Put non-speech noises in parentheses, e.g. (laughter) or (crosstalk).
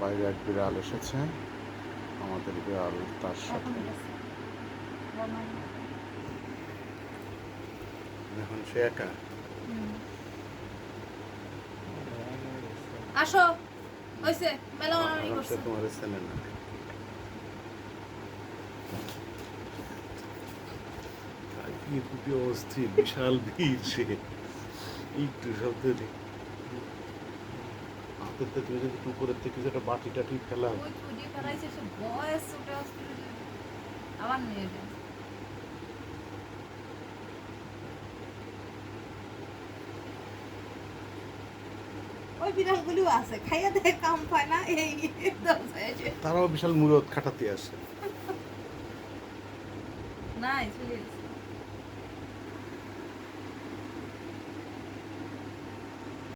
বাইরে এক বিড়াল এসেছে। আমাদের বিড়াল তার সাথে। এখন সে একা? আসো। হইছে মেলা করছে। তোমার ছেলে না। কি অস্থির বিশাল ভিড় সে। একটু শব্দ নেই থেকে তুমি যদি উপরের থেকে যেটা বাটি টাটি ফেলাম বিড়ালগুলো আছে খাইয়া কাম পায় না এই তারাও বিশাল মুরত খাটাতে আসে। (laughs) গেছে